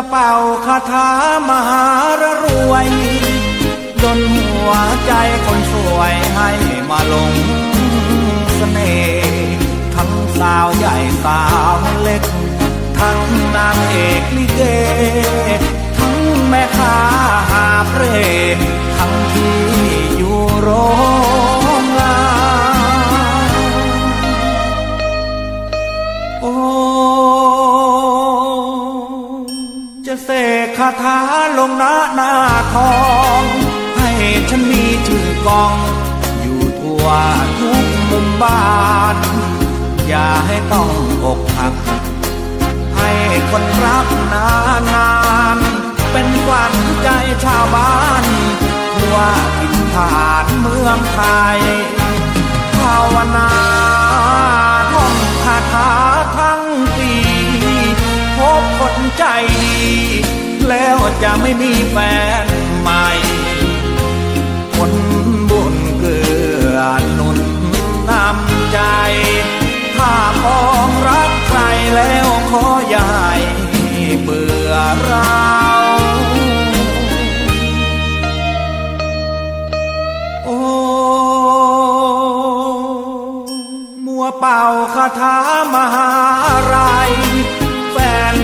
จะเป่าคาถามหารรวยดนหัวใจคนสวยให้มาลงเสน่ห์ทั้งสาวใหญ่สาวเล็ก ทั้งนางเอกลิเก ทั้งแม่ค้า จะเสกคาถาลงหน้าหน้าทอง ให้ฉันมีชื่อกอง อยู่ทั่วทุกมุมบ้าน อย่าให้ต้องอกหัก ให้คนรักนานนานเป็นขวัญใจชาวบ้านทั่วทินฐานเมืองไทยภาวนา ใจดี แล้วจะไม่มีแฟนใหม่คนบุญเกื้อหนุนนำใจ ถ้ามองรักใครแล้วขออย่าให้เบื่อเราโอ้มัวเป่าคาถามหาไราย